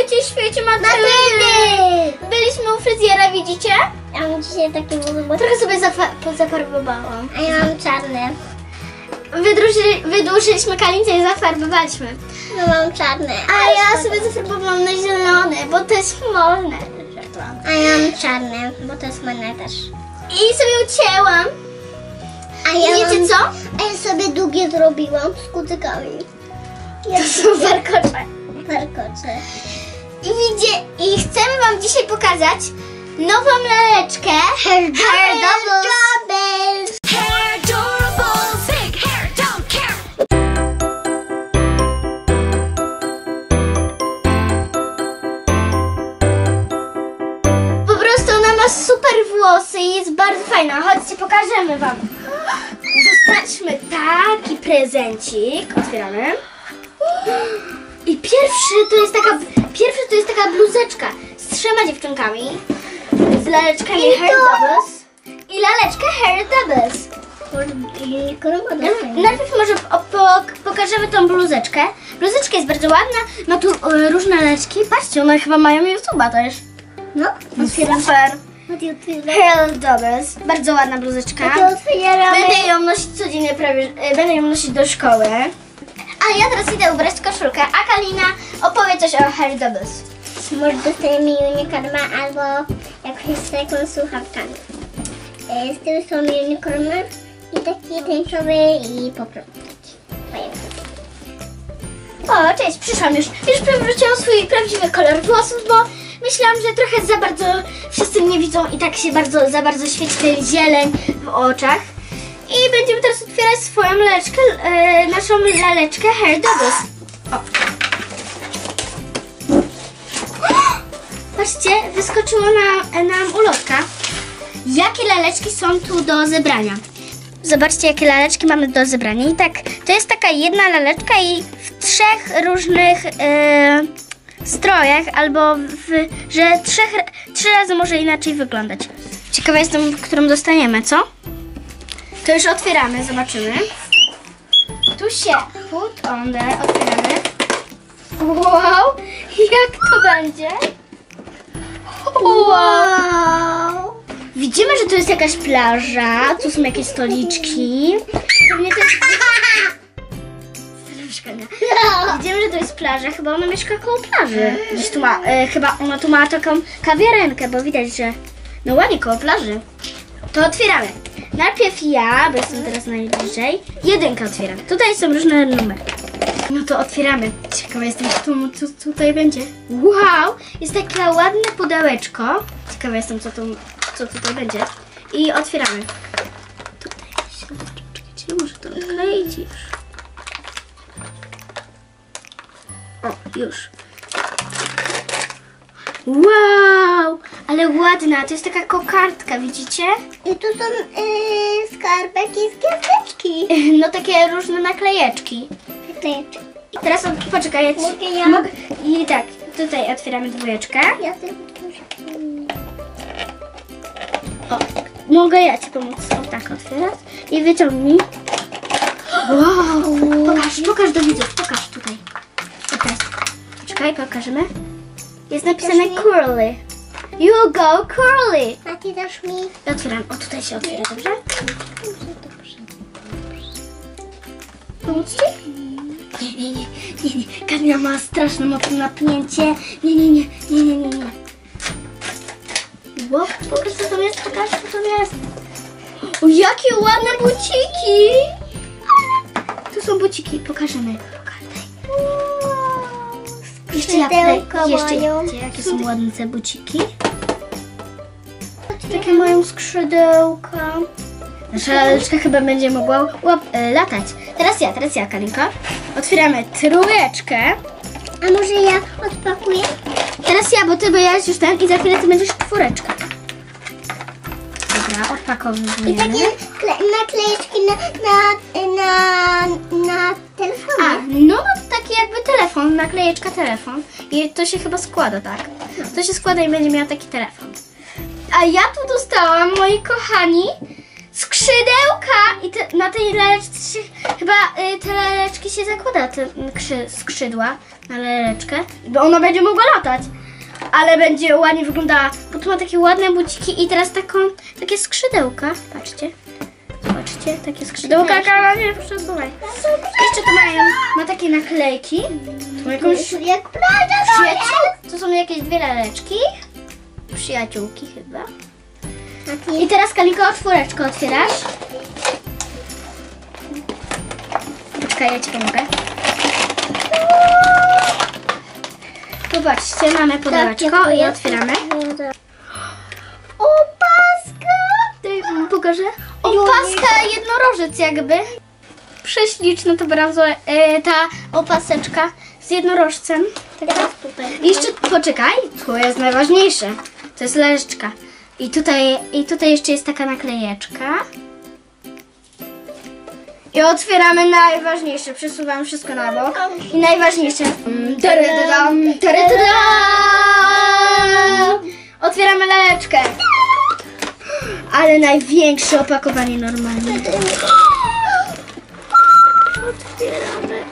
się Matyldy! Byliśmy u fryzjera, widzicie? Ja mam dzisiaj takie włosy, Trochę sobie zafa- zafarbowałam. a ja mam czarne. Wydłuży, wydłużyliśmy kalicę i zafarbowaliśmy. No mam czarne. A ja sobie zafarbowałam na zielone, bo to jest modne. A ja mam czarne, bo to jest modne też. I sobie ucięłam. A I ja wiecie mam, co? A ja sobie długie zrobiłam z kucykami. To są warkocze. Warkocze. I widzicie, i chcemy wam dzisiaj pokazać nową laleczkę Hair Doubles. Doubles. Hair durables, big hair, don't care. Po prostu ona ma super włosy i jest bardzo fajna. Chodźcie, pokażemy wam. Dostaliśmy taki prezencik. Otwieramy. I pierwszy to jest taka, pierwszy to jest taka bluzeczka z trzema dziewczynkami. Z laleczkami I Hair to- Doubles. I laleczkę Hair Doubles. Najpierw może pokażemy tą bluzeczkę. Bluzeczka jest bardzo ładna, ma tu e, różne laleczki. Patrzcie, one chyba mają YouTube'a też. No, Super. Hair Doubles. Bardzo ładna bluzeczka. Będę ją nosić codziennie prawie, e, będę ją nosić do szkoły. A ja teraz idę ubrać koszulkę, a Kalina opowie coś o Hair Doubles. Może dostajemy unicorna albo jakąś taką słuchawkami. E, Z tyłu są unicorny i taki tęczowy i po prostu taki. Fajny. O, cześć, przyszłam już. Już przewróciłam swój prawdziwy kolor włosów, bo myślałam, że trochę za bardzo wszyscy mnie widzą i tak się bardzo, za bardzo świeci ten zieleń w oczach. I będziemy teraz otwierać swoją laleczkę, e, naszą laleczkę Hair Doubles. O. Patrzcie, wyskoczyła nam, nam ulotka. Jakie laleczki są tu do zebrania? Zobaczcie, jakie laleczki mamy do zebrania. I tak, to jest taka jedna laleczka i w trzech różnych e, strojach, albo w, że trzech, trzy razy może inaczej wyglądać. Ciekawa jestem, którą dostaniemy, co? To już otwieramy, zobaczymy. Tu się put on there, otwieramy. Wow, jak to będzie? Wow. Widzimy, że tu jest jakaś plaża, tu są jakieś stoliczki. Pewnie to jest... Mieszkania. Widzimy, że to jest plaża, chyba ona mieszka koło plaży. Gdzieś tu ma, e, chyba ona tu ma taką kawiarenkę, bo widać, że no ładnie koło plaży. To otwieramy. Najpierw ja, bo jestem teraz najbliżej. Jedynkę otwieram. Tutaj są różne numery. No to otwieramy. Ciekawa jestem, co, tu, co tutaj będzie. Wow! Jest takie ładne pudełeczko. Ciekawa jestem, co, tu, co tutaj będzie. I otwieramy. Tutaj się... Czekajcie, może to odkleić już. O, już. Wow! Ale ładna. To jest taka kokardka, widzicie? I tu są e, skarbeki z gwiazdeczki. No takie różne naklejeczki. Naklejeczki. Teraz od- poczekaj, ja ci, Mogę ja? Mogę, I tak, tutaj otwieramy dwójeczkę. Ja O, mogę ja ci pomóc o tak otwierać. I wyciągnij. Wow! Pokaż, pokaż do widzów, pokaż tutaj. Poczekaj, pokażemy. Jest napisane curly. You go curly. A ty dasz mi... Otwieram. O, tutaj się otwiera, dobrze? Pomóc ci? Nie, nie, nie, nie, nie. Kamila ma straszne mocne napięcie. Nie, nie, nie, nie, nie, nie, nie. Pokaż co tam jest, pokaż co tam jest. O, jakie ładne buciki! Tu są buciki, pokażemy. Pokażę. Jeszcze ja jeszcze, jakie są ładne te buciki. Takie mają skrzydełka. Nasza laleczka chyba będzie mogła łap, e, latać. Teraz ja, teraz ja, Kalinko. Otwieramy trójeczkę. A może ja odpakuję? Teraz ja, bo ty będziesz już ten i za chwilę ty będziesz czwóreczka. Dobra, I odpakowujemy. takie kle- naklejeczki na, na, na, na telefonie. A, no taki jakby telefon, naklejeczka telefon. I to się chyba składa, tak? To się składa i będzie miała taki telefon. A ja tu dostałam, moi kochani, skrzydełka i te, na tej laleczce chyba y, te laleczki się zakłada, te krzy, skrzydła na laleczkę, bo ona będzie mogła latać. ale będzie ładnie wyglądała, bo tu ma takie ładne buciki i teraz taką, takie skrzydełka, patrzcie. Zobaczcie, takie skrzydełka, Kala, nie przesuwaj. Jeszcze tu mają, ma takie naklejki. Tu jakąś Jak prawda przyjaciół. To są jakieś dwie laleczki. Przyjaciółki chyba. I teraz Kaliko, czwóreczkę otwierasz. Poczekaj, ja ci pomogę. Zobaczcie, mamy pudełeczko i otwieramy. Opaska! Daj wam pokażę. Opaska, jednorożec jakby. Prześliczna to bardzo e, ta opaseczka z jednorożcem. Teraz tutaj. Jeszcze poczekaj, tu jest najważniejsze. To jest laleczka. I tutaj, I tutaj jeszcze jest taka naklejeczka. I otwieramy najważniejsze. Przesuwam wszystko na bok. I najważniejsze. Mm, taradadam, taradadam. Otwieramy laleczkę. Ale największe opakowanie normalnie. Otwieramy.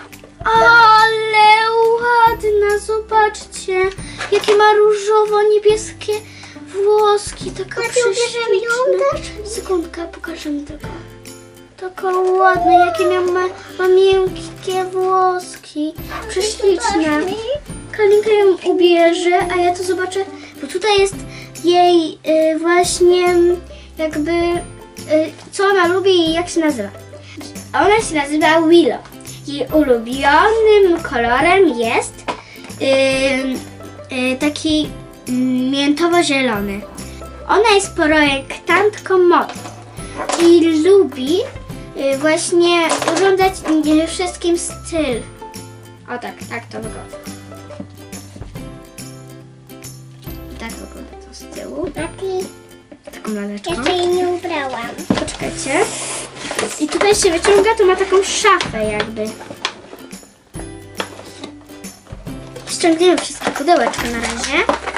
Ale ładna, zobaczcie. Jakie ma różowo-niebieskie włoski. Taka prześliczna. Sekundka, pokażę mi tylko. Taka ładna, jakie miał ma, ma miękkie włoski. Prześliczne. Kalinka ją ubierze, a ja to zobaczę, bo tutaj jest jej y, właśnie jakby y, co ona lubi i jak się nazywa. Ona się nazywa Willow. Jej ulubionym kolorem jest y, y, taki miętowo-zielony. Ona jest projektantką mody i lubi y, właśnie urządzać wszystkim styl. O tak, tak to wygląda. Tak wygląda to z tyłu. Mati, Taką laleczką. jeszcze jej nie ubrałam. Poczekajcie. I tutaj się wyciąga, to ma taką szafę jakby. Ściągniemy wszystko pudełeczko na razie.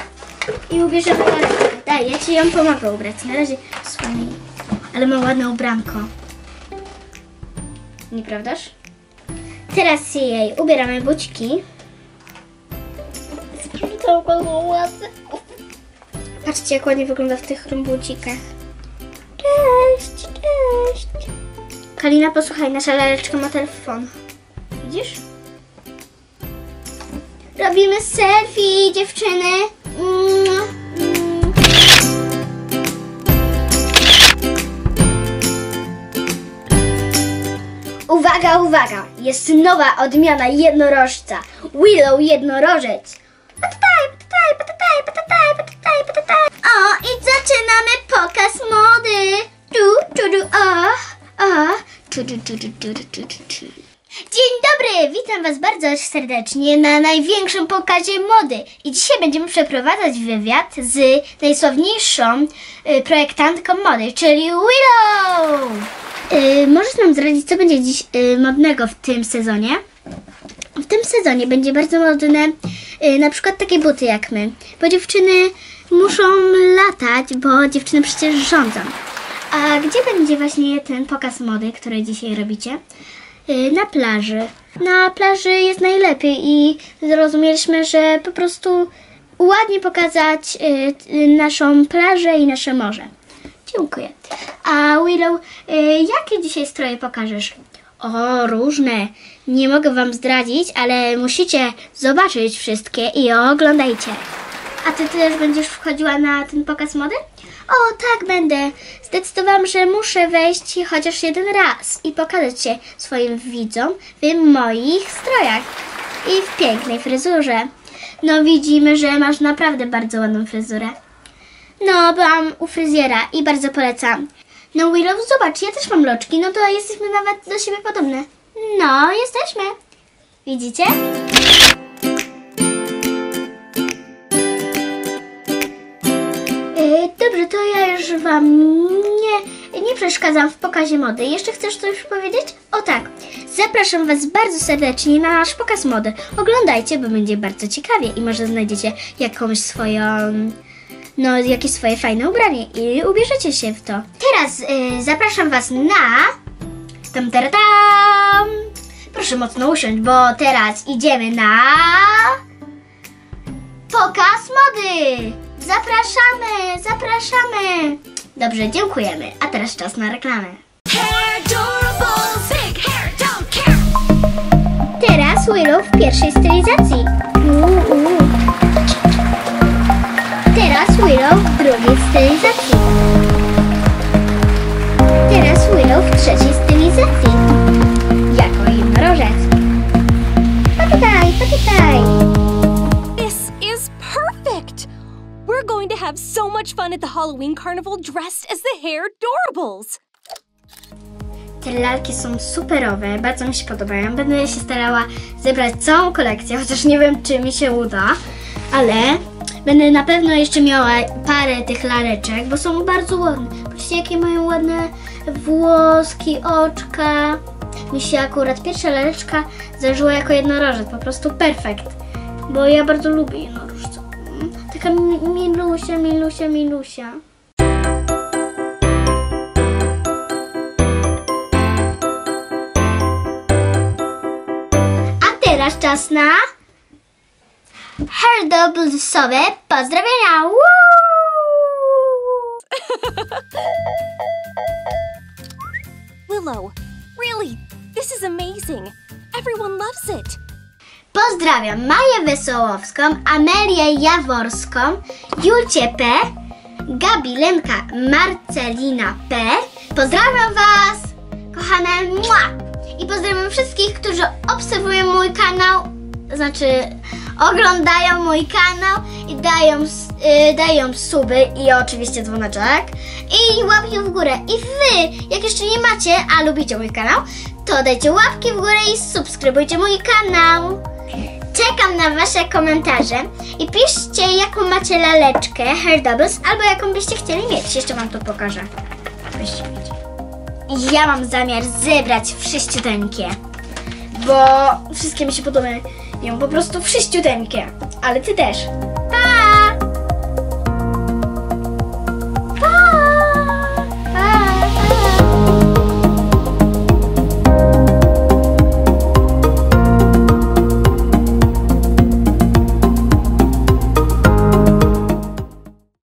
I ubierzemy laleczkę. Daj, ja Ci ją pomogę ubrać. Na razie słoni. Ale ma ładne ubranko. Nieprawdaż? Teraz jej ubieramy bućki. Patrzcie, jak ładnie wygląda w tych bucikach. Cześć, cześć. Kalina, posłuchaj, nasza laleczka ma telefon. Widzisz? Robimy selfie, dziewczyny. Uwaga, uwaga! Jest nowa odmiana jednorożca. Willow jednorożec. Patataj, patataj, patataj, patataj, patataj, patataj. O, i zaczynamy pokaz mody. Tu, tu, tu, o, o. Tu, tu, tu, tu, tu, tu, tu, tu. Witam Was bardzo serdecznie na największym pokazie mody. I dzisiaj będziemy przeprowadzać wywiad z najsławniejszą y, projektantką mody, czyli Willow. Y, możesz nam zdradzić, co będzie dziś y, modnego w tym sezonie? W tym sezonie będzie bardzo modne na przykład takie buty jak my, bo dziewczyny muszą latać, bo dziewczyny przecież rządzą. A gdzie będzie właśnie ten pokaz mody, który dzisiaj robicie? Na plaży. Na plaży jest najlepiej i zrozumieliśmy, że po prostu ładnie pokazać y, naszą plażę i nasze morze. Dziękuję. A Willow, y, jakie dzisiaj stroje pokażesz? O, różne. Nie mogę Wam zdradzić, ale musicie zobaczyć wszystkie i oglądajcie. A Ty też będziesz wchodziła na ten pokaz mody? O, tak będę. Zdecydowałam, że muszę wejść chociaż jeden raz i pokazać się swoim widzom w moich strojach i w pięknej fryzurze. No widzimy, że masz naprawdę bardzo ładną fryzurę. No, byłam u fryzjera i bardzo polecam. No Willow, zobacz, ja też mam loczki, no to jesteśmy nawet do siebie podobne. No, jesteśmy. Widzicie? Już Wam nie, nie przeszkadzam w pokazie mody. Jeszcze chcesz coś powiedzieć? O tak, zapraszam Was bardzo serdecznie na nasz pokaz mody. Oglądajcie, bo będzie bardzo ciekawie i może znajdziecie jakąś swoją no, jakieś swoje fajne ubranie i ubierzecie się w to. Teraz y, zapraszam Was na... Tam, tam, tam. Proszę mocno usiąść, bo teraz idziemy na... Pokaz mody! Zapraszamy, zapraszamy! Dobrze, dziękujemy. A teraz czas na reklamę. Teraz Willow w pierwszej stylizacji. Teraz Willow w drugiej stylizacji. Teraz Willow w trzeciej stylizacji. We're going to have so much fun at the Halloween carnival dressed as the hair Dorables. Te lalki są superowe, bardzo mi się podobają. Będę się starała zebrać całą kolekcję, chociaż nie wiem, czy mi się uda, ale będę na pewno jeszcze miała parę tych laleczek, bo są bardzo ładne. Patrzcie, jakie mają ładne włoski, oczka. Mi się akurat pierwsza laleczka zażyła jako jednorożec, po prostu perfekt, bo ja bardzo lubię jednorożce. Mi- milusia, milusia, milusia. A teraz czas na Hair Doublesowe pozdrowienia. Willow, really, this is amazing. Everyone loves it. Pozdrawiam Maję Wesołowską, Amelię Jaworską, Julcie P, Gabi Lenka, Marcelina P. Pozdrawiam Was, kochane mua! I pozdrawiam wszystkich, którzy obserwują mój kanał, znaczy oglądają mój kanał i dają, s- y, dają suby i oczywiście dzwoneczek i łapki w górę. I Wy, jak jeszcze nie macie, a lubicie mój kanał, to dajcie łapki w górę i subskrybujcie mój kanał. Czekam na Wasze komentarze i piszcie, jaką macie laleczkę Hair Doubles albo jaką byście chcieli mieć. Jeszcze Wam to pokażę. Ja mam zamiar zebrać wszyściuteńkie, bo wszystkie mi się podobają po prostu wszyściuteńkie, ale Ty też.